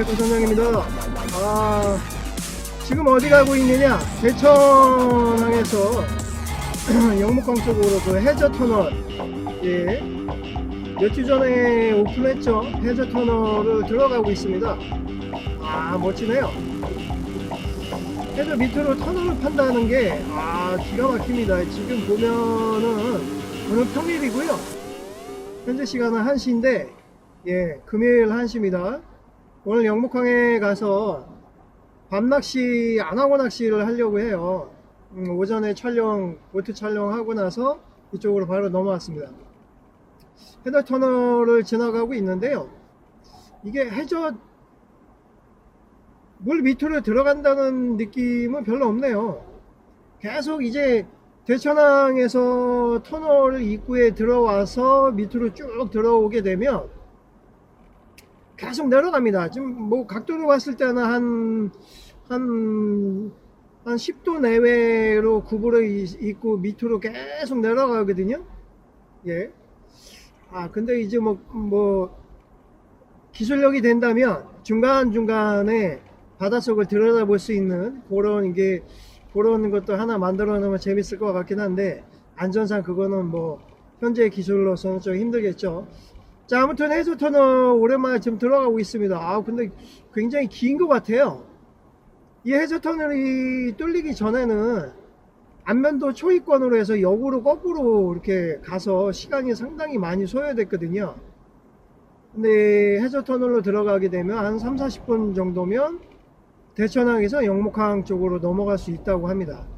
네, 백구 선장입니다. 아, 지금 어디 가고 있느냐? 대천항에서 영목강 쪽으로 그 해저 터널, 예, 몇주 전에 오픈했죠. 해저 터널을 들어가고 있습니다. 아, 멋지네요. 해저 밑으로 터널을 판다는 게, 아, 기가 막힙니다. 지금 보면은 오늘 평일이고요. 현재 시간은 1시인데, 예, 금요일 1시입니다. 오늘 영목항에 가서 밤낚시 안하고 낚시를 하려고 해요. 음, 오전에 촬영, 보트 촬영하고 나서 이쪽으로 바로 넘어왔습니다. 해저 터널을 지나가고 있는데요. 이게 해저 물 밑으로 들어간다는 느낌은 별로 없네요. 계속 이제 대천항에서 터널 입구에 들어와서 밑으로 쭉 들어오게 되면 계속 내려갑니다. 지금 뭐 각도로 봤을 때는 한, 한, 한 10도 내외로 구부러 이- 있고 밑으로 계속 내려가거든요. 예. 아, 근데 이제 뭐, 뭐, 기술력이 된다면 중간중간에 바닷속을 들여다볼 수 있는 그런 이게, 그런 것도 하나 만들어 놓으면 재밌을 것 같긴 한데, 안전상 그거는 뭐, 현재 기술로서는 좀 힘들겠죠. 자, 아무튼 해저 터널 오랜만에 지금 들어가고 있습니다. 아, 근데 굉장히 긴 것 같아요. 이 해저 터널이 뚫리기 전에는 안면도 초입권으로 해서 역으로 거꾸로 이렇게 가서 시간이 상당히 많이 소요됐거든요. 근데 해저 터널로 들어가게 되면 한 3, 40분 정도면 대천항에서 영목항 쪽으로 넘어갈 수 있다고 합니다.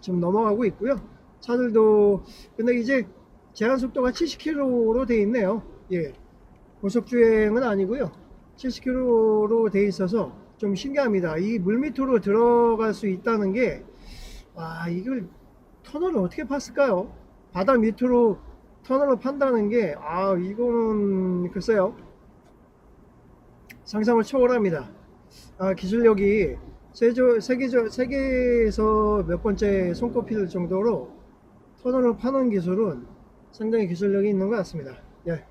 지금 넘어가고 있고요. 차들도 근데 이제 제한 속도가 70km로 돼 있네요. 예. 고속 주행은 아니고요. 70km로 돼 있어서 좀 신기합니다. 이 물 밑으로 들어갈 수 있다는 게, 와, 이걸 터널을 어떻게 팠을까요? 바다 밑으로 터널을 판다는 게, 아, 이거는 글쎄요. 상상을 초월합니다. 아, 기술력이 세조, 세계적, 세계에서 몇 번째 손꼽힐 정도로 터널을 파는 기술은 상당히 기술력이 있는 것 같습니다. 예.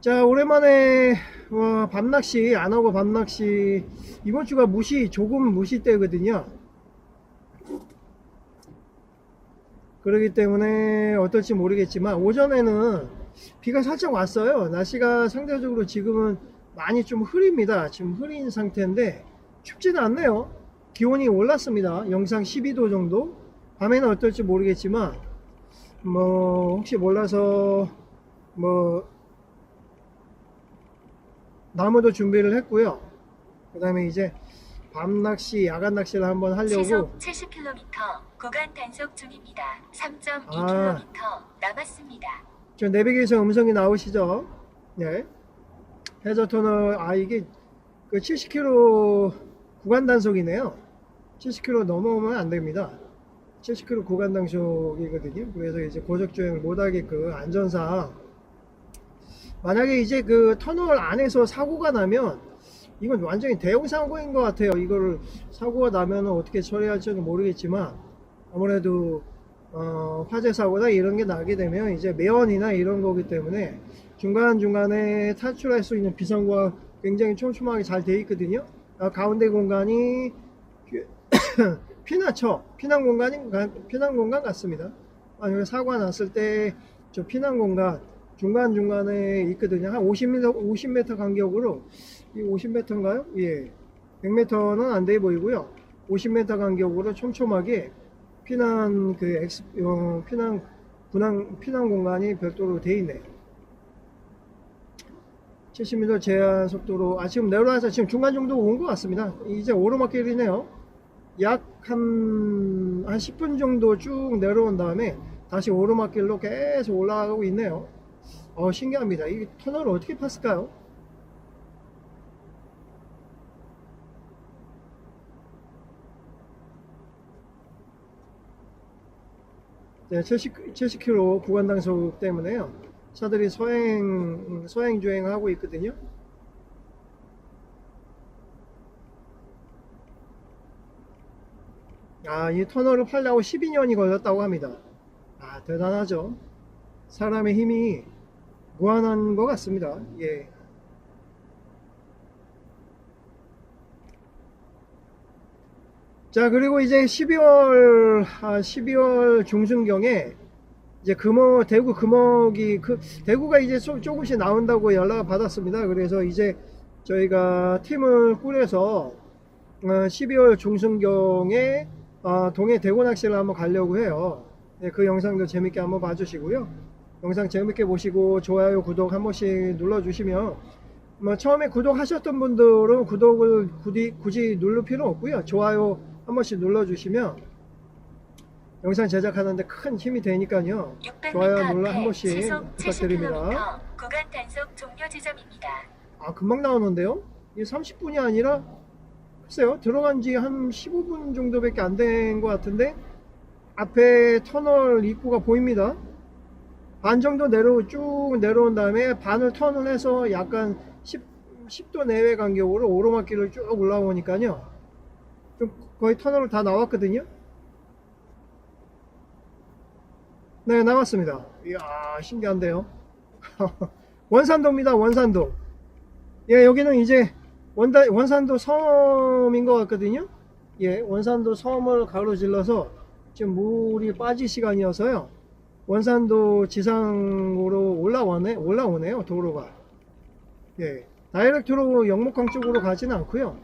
자, 오랜만에 어, 밤낚시 안 하고 밤낚시 이번 주가 무시 조금 무시 때거든요. 그렇기 때문에 어떨지 모르겠지만 오전에는 비가 살짝 왔어요. 날씨가 상대적으로 지금은 많이 좀 흐립니다. 지금 흐린 상태인데 춥지는 않네요. 기온이 올랐습니다. 영상 12도 정도. 밤에는 어떨지 모르겠지만 뭐 혹시 몰라서 뭐 나무도 준비를 했고요. 그 다음에 이제 밤 낚시, 야간 낚시를 한번 하려고 시속 70km 구간 단속 중입니다. 3.2km 아. 남았습니다. 저 내비게이션 음성이 나오시죠? 네. 해저 터널, 아, 이게 그 70km 구간 단속이네요. 70km 넘어오면 안 됩니다. 70km 구간 단속이거든요. 그래서 이제 고속 주행을 못하게끔 안전상 만약에 이제 그 터널 안에서 사고가 나면 이건 완전히 대형 사고인 것 같아요. 이거를 사고가 나면 어떻게 처리할지는 모르겠지만 아무래도 어, 화재 사고나 이런 게 나게 되면 이제 매연이나 이런 거기 때문에 중간 중간에 탈출할 수 있는 비상구가 굉장히 촘촘하게 잘 돼 있거든요. 아, 가운데 공간이 피- 피나처, 피난 공간인, 피난 공간 같습니다. 만약에 사고가 났을 때 저 피난 공간 중간 중간에 있거든요. 한 50m 50m 간격으로 이 50m인가요? 예. 100m는 안 돼 보이고요. 50m 간격으로 촘촘하게 피난 그 엑스 어, 피난 분한 피난 공간이 별도로 돼 있네요. 70m 제한 속도로 아 지금 내려와서 지금 중간 정도 온 것 같습니다. 이제 오르막길이네요. 약 한 한 10분 정도 쭉 내려온 다음에 다시 오르막길로 계속 올라가고 있네요. 어 신기합니다. 이 터널을 어떻게 팠을까요? 네, 70, 70km 구간 단속 때문에요. 차들이 서행, 서행 주행하고 있거든요. 아, 이 터널을 팔려고 12년이 걸렸다고 합니다. 아, 대단하죠. 사람의 힘이 무한한 것 같습니다. 예. 자, 그리고 이제 12월, 아, 12월 중순경에 이제 금어, 대구 금어기, 그, 대구가 이제 조- 조금씩 나온다고 연락을 받았습니다. 그래서 이제 저희가 팀을 꾸려서 어, 12월 중순경에 아, 동해 대구 낚시를 한번 가려고 해요. 네, 그 영상도 재밌게 한번 봐주시고요. 영상 재밌게 보시고 좋아요, 구독 한 번씩 눌러주시면 뭐 처음에 구독하셨던 분들은 구독을 굳이, 굳이 누를 필요 없고요. 좋아요 한 번씩 눌러주시면 영상 제작하는데 큰 힘이 되니까요. 600m 좋아요 눌러 한 번씩 부탁드립니다. 70km 구간 단속 종료 지점입니다. 아 금방 나오는데요? 이게 30분이 아니라 글쎄요 들어간 지 한 15분 정도밖에 안 된 것 같은데 앞에 터널 입구가 보입니다 반 정도 내려 쭉 내려온 다음에 반을 턴을 해서 약간 10, 10도 내외 간격으로 오르막길을 쭉 올라오니까요. 좀 거의 터널을 다 나왔거든요. 네 나왔습니다. 이야 신기한데요. 원산도입니다 원산도. 예, 여기는 이제 원다, 원산도 섬인 것 같거든요. 예, 원산도 섬을 가로질러서 지금 물이 빠질 시간이어서요. 원산도 지상으로 올라오네, 올라오네요, 도로가. 예, 다이렉트로 영목항 쪽으로 가지는 않고요.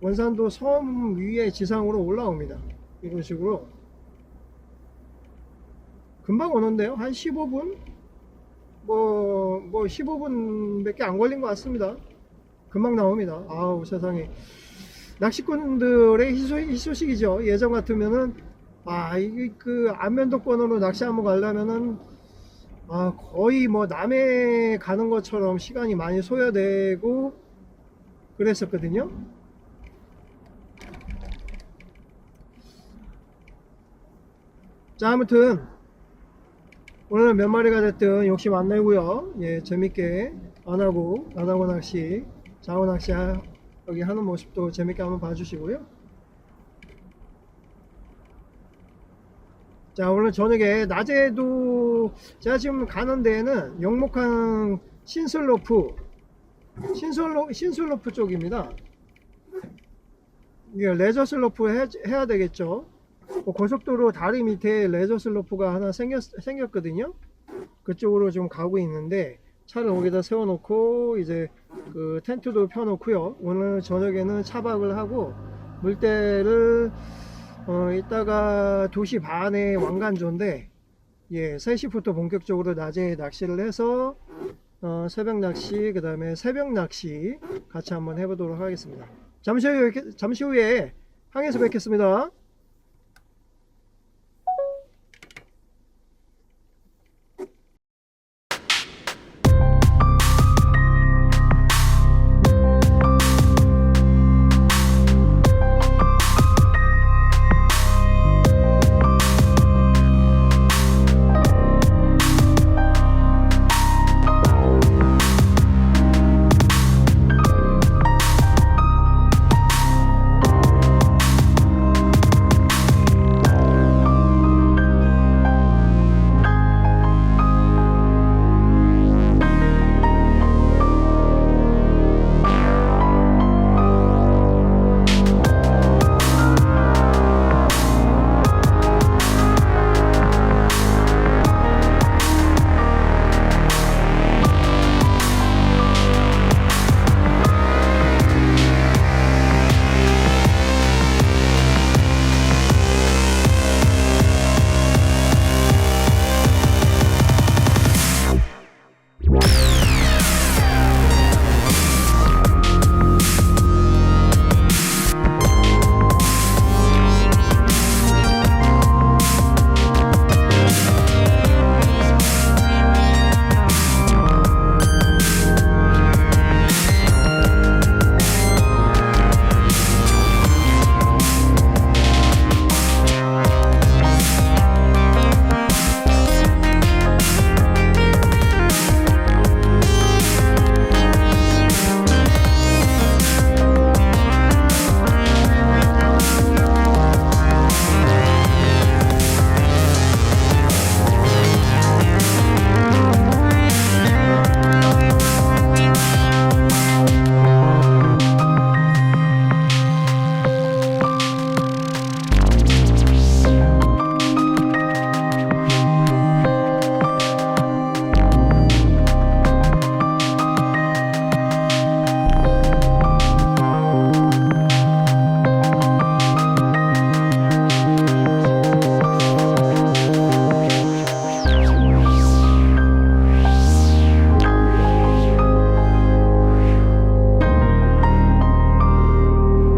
원산도 섬 위에 지상으로 올라옵니다. 이런 식으로. 금방 오는데요. 한 15분? 뭐, 뭐 15분 밖에 안 걸린 것 같습니다. 금방 나옵니다. 아우 세상에 낚시꾼들의 희소, 희소식이죠. 예전 같으면은 아 이게 그 안면도권으로 낚시 한번 가려면은 아 거의 뭐 남해 가는 것처럼 시간이 많이 소요되고 그랬었거든요. 자 아무튼 오늘 몇 마리가 됐든 욕심 안 내고요. 예 재밌게 안 하고 안 하고 낚시 장어 낚시 하- 여기 하는 모습도 재밌게 한번 봐주시고요. 자 오늘 저녁에 낮에도 제가 지금 가는 데는 영목항 신슬로프 신슬로, 신슬로프 쪽입니다. 이게 레저 슬로프 해, 해야 되겠죠. 뭐 고속도로 다리 밑에 레저 슬로프가 하나 생겼, 생겼거든요. 그쪽으로 좀 가고 있는데 차를 거기다 세워놓고 이제 그 텐트도 펴놓고요. 오늘 저녁에는 차박을 하고 물때를 어 이따가 2시 반에 왕관조인데 예 3시부터 본격적으로 낮에 낚시를 해서 어 새벽 낚시 그 다음에 새벽 낚시 같이 한번 해보도록 하겠습니다. 잠시 후에 잠시 후에 항에서 뵙겠습니다.